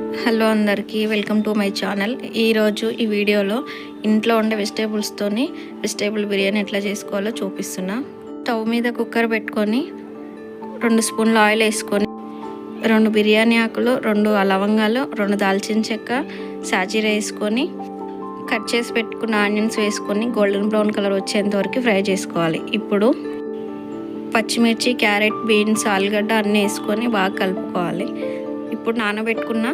Hello అందరికీ welcome to my channel. ఈరోజు ఈ వీడియోలో ఇంట్లో ఉండే వెజిటేబుల్స్తోని వెజిటేబుల్ బిర్యానీ ఎట్లా చేసుకోవాలో చూపిస్తున్నా. స్టవ్ మీద కుక్కర్ పెట్టుకొని రెండు స్పూన్ల ఆయిల్ వేసుకొని రెండు బిర్యానీ ఆకులు రెండు లవంగాలు రెండు దాల్చిన చెక్క సాజీర వేసుకొని కట్ చేసి పెట్టుకున్న ఆనియన్స్ వేసుకొని గోల్డెన్ బ్రౌన్ కలర్ వచ్చేంత వరకు ఫ్రై చేసుకోవాలి. ఇప్పుడు పచ్చిమిర్చి క్యారెట్ బీన్స్ ఆలుగడ్డ అన్నీ వేసుకొని బాగా కలుపుకోవాలి. ఇప్పుడు నానబెట్టుకున్న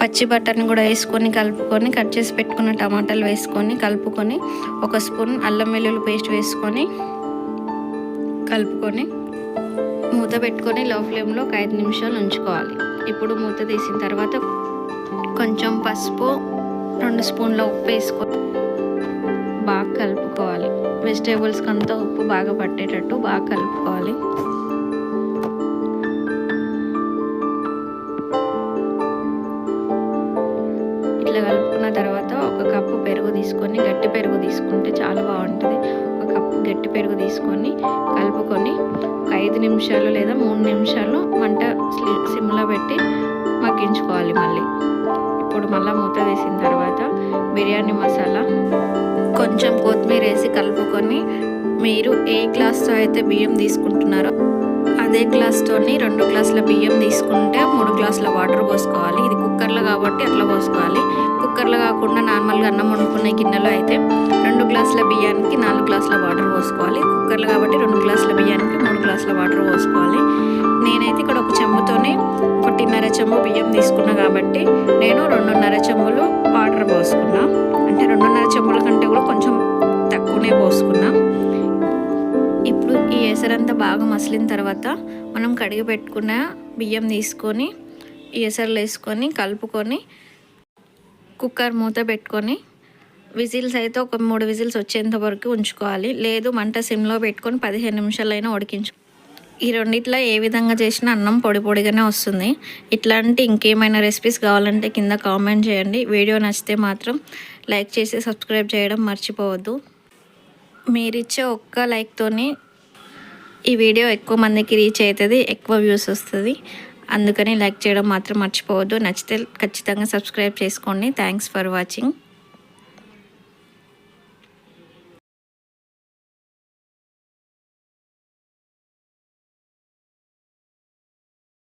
పచ్చి బట్టర్ని కూడా వేసుకొని కలుపుకొని కట్ చేసి పెట్టుకున్న టమాటాలు వేసుకొని కలుపుకొని ఒక స్పూన్ అల్లం వెల్లుల్లి పేస్ట్ వేసుకొని కలుపుకొని మూత పెట్టుకొని లో ఫ్లేమ్లో ఒక ఐదు నిమిషాలు ఉంచుకోవాలి. ఇప్పుడు మూత తీసిన తర్వాత కొంచెం పసుపు రెండు స్పూన్ల ఉప్పు వేసుకొని బాగా కలుపుకోవాలి. వెజిటేబుల్స్కి అంతా ఉప్పు బాగా పట్టేటట్టు బాగా కలుపుకోవాలి. ఇట్లా కలుపుకున్న తర్వాత ఒక కప్పు పెరుగు తీసుకొని గట్టి పెరుగు తీసుకుంటే చాలా బాగుంటుంది. ఒక కప్పు గట్టి పెరుగు తీసుకొని కలుపుకొని ఒక ఐదు నిమిషాలు లేదా మూడు నిమిషాలు మంట సిమ్లో పెట్టి మగ్గించుకోవాలి మళ్ళీ. ఇప్పుడు మళ్ళీ మూత తీసిన తర్వాత బిర్యానీ మసాలా కొంచెం కొత్తిమీర వేసి కలుపుకొని మీరు ఏ గ్లాస్తో అయితే బియ్యం తీసుకుంటున్నారో అదే గ్లాస్తోని రెండు గ్లాసుల బియ్యం తీసుకుంటే మూడు గ్లాసుల వాటర్ పోసుకోవాలి. ఇది కుక్కర్లో కాబట్టి అట్లా పోసుకోవాలి. కుక్కర్లో కాకుండా నార్మల్గా అన్నం వండుకునే గిన్నెలో అయితే రెండు గ్లాసుల బియ్యానికి నాలుగు గ్లాసుల వాటర్ పోసుకోవాలి. కుక్కర్లో కాబట్టి రెండు గ్లాసుల బియ్యానికి మూడు గ్లాసుల వాటర్ పోసుకోవాలి. నేనైతే ఇక్కడ ఒక చెంబుతోనే ఒకటిన్నర చెంబు బియ్యం తీసుకున్నా కాబట్టి నేను రెండున్నర చెంబులు వాటర్ పోసుకున్నా. అంటే రెండున్నర చెంబుల కంటే కూడా కొంచెం తక్కువనే పోసుకున్నా. ఎసరంతా బాగా మసిలిన తర్వాత మనం కడిగి పెట్టుకున్న బియ్యం తీసుకొని ఎసర్లు వేసుకొని కలుపుకొని కుక్కర్ మూత పెట్టుకొని విజిల్స్ అయితే ఒక మూడు విజిల్స్ వచ్చేంత వరకు ఉంచుకోవాలి. లేదు మంట సిమ్లో పెట్టుకొని పదిహేను నిమిషాలైనా ఉడికించు. ఈ రెండిట్లో ఏ విధంగా చేసినా అన్నం పొడి పొడిగానే వస్తుంది. ఇట్లాంటి ఇంకేమైనా రెసిపీస్ కావాలంటే కింద కామెంట్ చేయండి. వీడియో నచ్చితే మాత్రం లైక్ చేసి సబ్స్క్రైబ్ చేయడం మర్చిపోవద్దు. మీరిచ్చే ఒక్క లైక్తోని ఈ వీడియో ఎక్కువ మందికి రీచ్ అవుతుంది ఎక్కువ వ్యూస్ వస్తుంది. అందుకని లైక్ చేయడం మాత్రం మర్చిపోవద్దు. నచ్చితే ఖచ్చితంగా సబ్స్క్రైబ్ చేసుకోండి. Thanks for watching